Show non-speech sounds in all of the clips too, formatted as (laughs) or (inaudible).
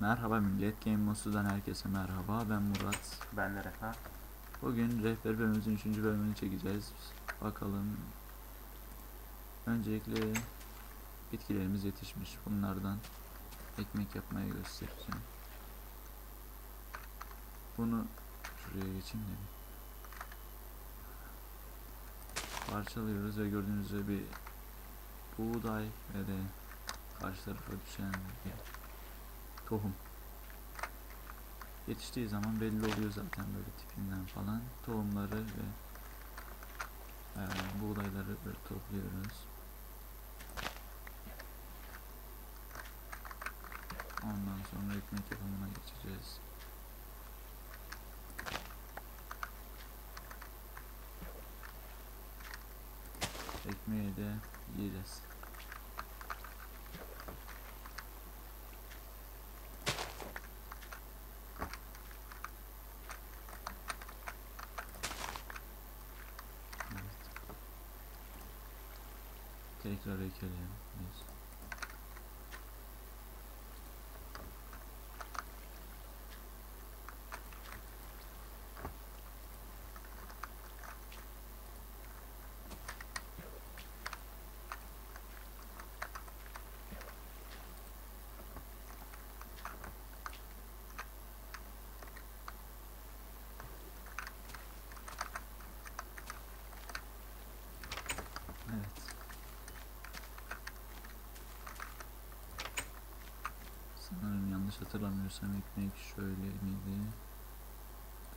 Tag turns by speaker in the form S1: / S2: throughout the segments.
S1: Merhaba millet, Game Mosu'dan herkese merhaba. Ben Murat.
S2: Ben de Refa.
S1: Bugün rehber bölümümüzün 3. bölümünü çekeceğiz. Bakalım. Öncelikle bitkilerimiz yetişmiş. Bunlardan ekmek yapmayı göstereceğim. Bunu şuraya geçeyim de. Parçalıyoruz ve gördüğünüz gibi buğday ve de karşı tarafa düşen bir tohum. Yetiştiği zaman belli oluyor zaten böyle tipinden falan. Tohumları ve eee, buğdayları böyle topluyoruz. Ondan sonra ekmek yapımına geçeceğiz. Ekmeği de yiyeceğiz. Evet. Tekrar ekelim biz. Evet. Sanırım yanlış hatırlamıyorsam ekmek şöyle miydi?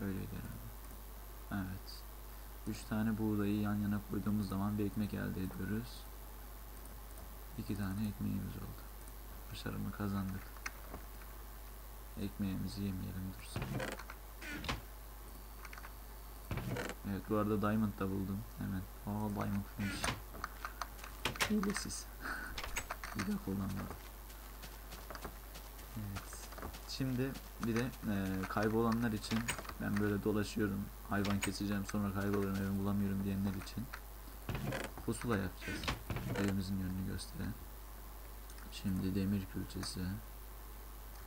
S1: Öyleydi herhalde. Evet. Üç tane buğdayı yan yana koyduğumuz zaman bir ekmek elde ediyoruz. İki tane ekmeğimiz oldu. Başarımı kazandık. Ekmeğimizi yemeyelim dursun. Evet bu arada diamond da buldum hemen. Aa diamond finish. Hilesiz. (laughs) bir de kullanmadım. Evet. Şimdi bir de eee, kaybolanlar için ben böyle dolaşıyorum. Hayvan keseceğim sonra kayboluyorum evimi bulamıyorum diyenler için pusula yapacağız. Evimizin yönünü gösteren. Şimdi demir külçesi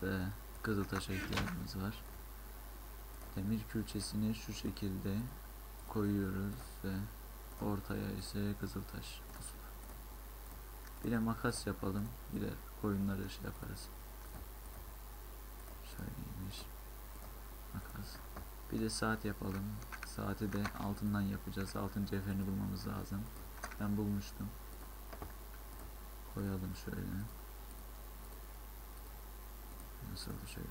S1: ve kızıltaşa ihtiyacımız var. Demir külçesini şu şekilde koyuyoruz ve ortaya ise kızıltaş pusula. Bir de makas yapalım. Bir de koyunları şey yaparız. Şöyleymiş. Makas. Bir de saat yapalım. Saati de altından yapacağız. Altın cevherini bulmamız lazım. Ben bulmuştum. Koyalım şöyle. Nasıl şöyle.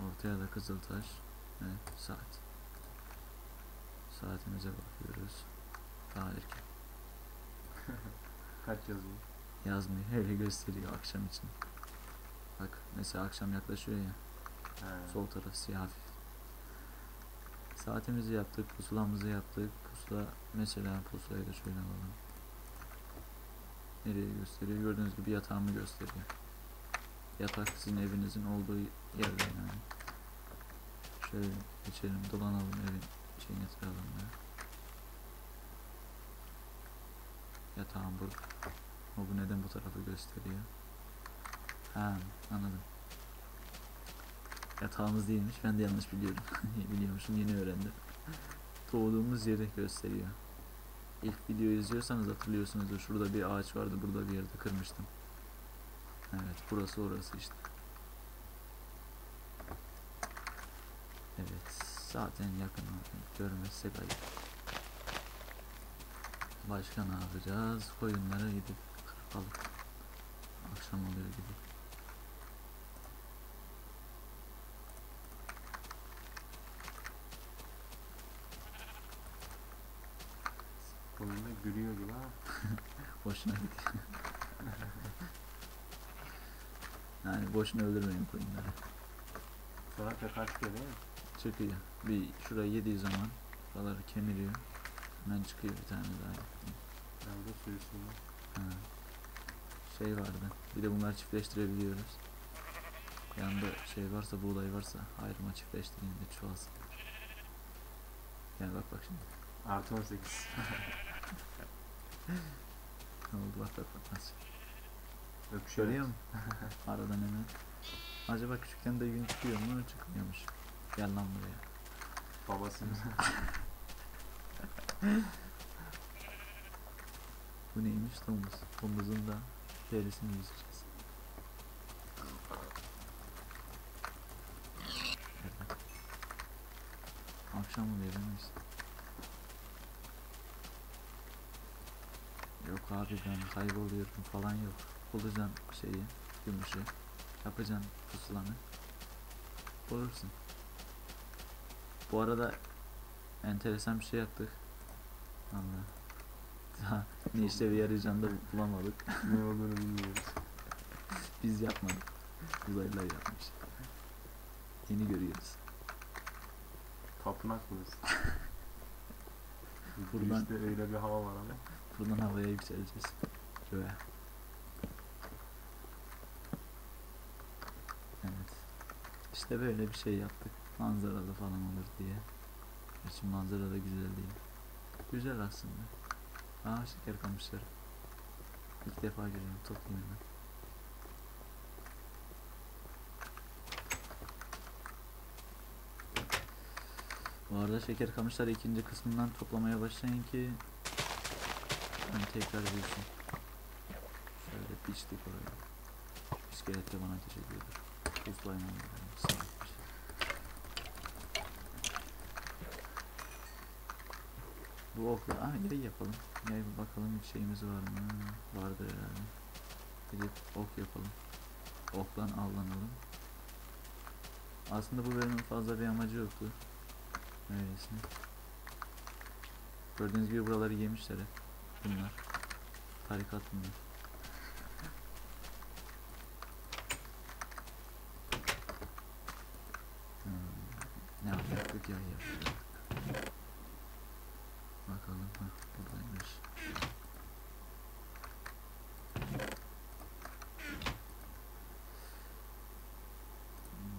S1: Ortaya da kızıltaş ve saat. Saatimize bakıyoruz. Daha erken. (laughs)
S2: Kaç yazıyor?
S1: Yazmıyor. Öyle gösteriyor akşam için. Bak mesela akşam yaklaşıyor ya.
S2: Ha.
S1: Sol taraf siyah hafif. Saatimizi yaptık, pusulamızı yaptık. Pusula mesela pusulayı da şöyle alalım. Nereye gösteriyor? Gördüğünüz gibi yatağımı gösteriyor. Yatak sizin evinizin olduğu yerde yani. Şöyle geçelim, dolanalım evin şeyin etrafında. Yatağım burada. O bu neden bu tarafı gösteriyor? Ha, anladım. Yatağımız değilmiş. Ben de yanlış biliyorum. (laughs) Biliyormuşum yeni öğrendim. Doğduğumuz yeri gösteriyor. İlk videoyu izliyorsanız hatırlıyorsunuzdur. Şurada bir ağaç vardı. Burada bir yerde kırmıştım. Evet. Burası orası işte. Evet. Zaten yakın. Görmezsek ayıp. Başka ne yapacağız? Koyunlara gidip kırpalım. Akşam oluyor gibi.
S2: Koyunda gülüyor gibi ama. (laughs)
S1: Boşuna (laughs) yani boşuna öldürmeyin koyunları.
S2: Sonra tekrar çıkıyor değil mi?
S1: Çıkıyor. Bir şurayı yediği zaman buraları kemiriyor. Hemen çıkıyor bir tane daha.
S2: Nerede sürüsü var?
S1: Ha. Şey vardı. Bir de bunları çiftleştirebiliyoruz. Yanında şey varsa buğday varsa ayrıma çiftleştireyim de çoğalsın. Gel bak bak şimdi.
S2: Artı 18. (laughs)
S1: Ne oldu bak bak bak nasıl.
S2: Öpüşüyor.
S1: Musun? (laughs) Aradan hemen. Acaba küçükken de gün çıkıyor mu? Çıkmıyormuş. Gel lan buraya.
S2: Babasının (laughs)
S1: Bu neymiş? Domuz. Domuzun da derisini yüzeceğiz. Akşam oluyor değil ben kayboluyorum falan yok. Bulacaksın şeyi, gümüşü. Yapacaksın pusulanı. Bulursun. Bu arada enteresan bir şey yaptık. Allah. Daha ne işe bir yarayacağını da bulamadık.
S2: ne olduğunu bilmiyoruz. (laughs)
S1: Biz yapmadık. Uzaylılar yapmış. Yeni görüyoruz.
S2: Tapınak burası. (laughs)
S1: Buradan-
S2: İşte öyle bir hava var ama.
S1: Buradan havaya yükseleceğiz. Şöyle. Evet. İşte böyle bir şey yaptık. Manzaralı falan olur diye. Gerçi manzara da güzel değil. Güzel aslında. Aa şeker kamışları. İlk defa görüyorum. Toplayayım hemen. Bu arada şeker kamışları ikinci kısmından toplamaya başlayın ki ben tekrar büyüsün. Şöyle biçtik oraya. İskelet de bana ateş ediyordur. Salakmış. Bu okla, aa yay yapalım. Yay bakalım bir şeyimiz var mı? Vardır herhalde. Gidip ok yapalım. Oklan avlanalım. Aslında bu bölümün fazla bir amacı yoktu. Öylesine. Gördüğünüz gibi buraları yemişler hep. Bunlar. Tarikat bunlar. Hmm, Ne yapacaktık ya yapacaktık. Bakalım. Heh, buradaymış.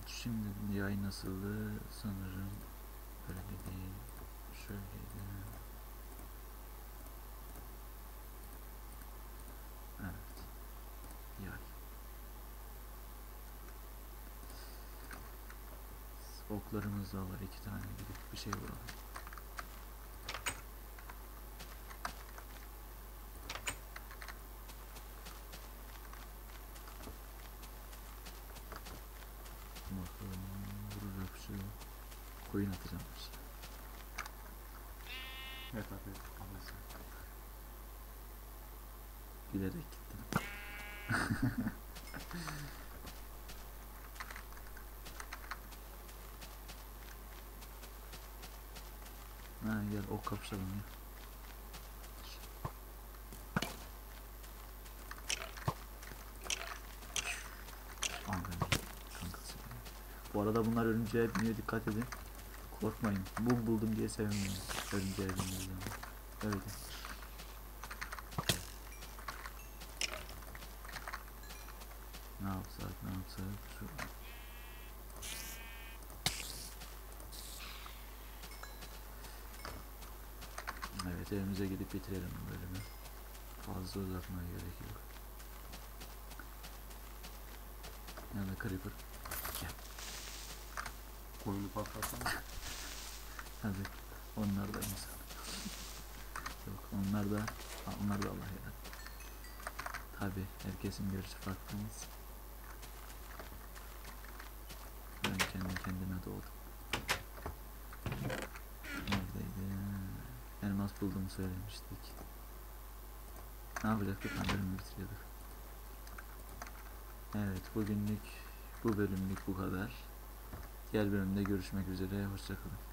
S1: Şimdi yay nasıldı sanırım böyle değil şöyleydi evet yay oklarımız da var iki tane gidip bir şey vuralım bakalım vuracak bir şey yok koyun atacağımmış
S2: Evet abi.
S1: Bilerek gittim. (laughs) ha gel ok kapışalım ya. Bu arada bunlar örümceğe biniyor dikkat edin. Korkmayın. Bul buldum diye sevinmeyin. Örümceğe biniyor. Öyle. Ne yapsak ne yapsak şu Evet evimize gidip bitirelim bu bölümü. Fazla uzatmaya gerek yok. Yani Creeper.
S2: Koyunu patlatsana. (laughs)
S1: Hadi. Onlar da insan. Yok onlar da onlar da Allah ya. Tabi herkesin görüşü farklıyız Ben kendi kendime Bulduğumu söylemiştik. Ne yapacaktık? Bölümü bitiriyorduk Evet bugünlük bu bölümlük bu kadar. Diğer bölümde görüşmek üzere hoşçakalın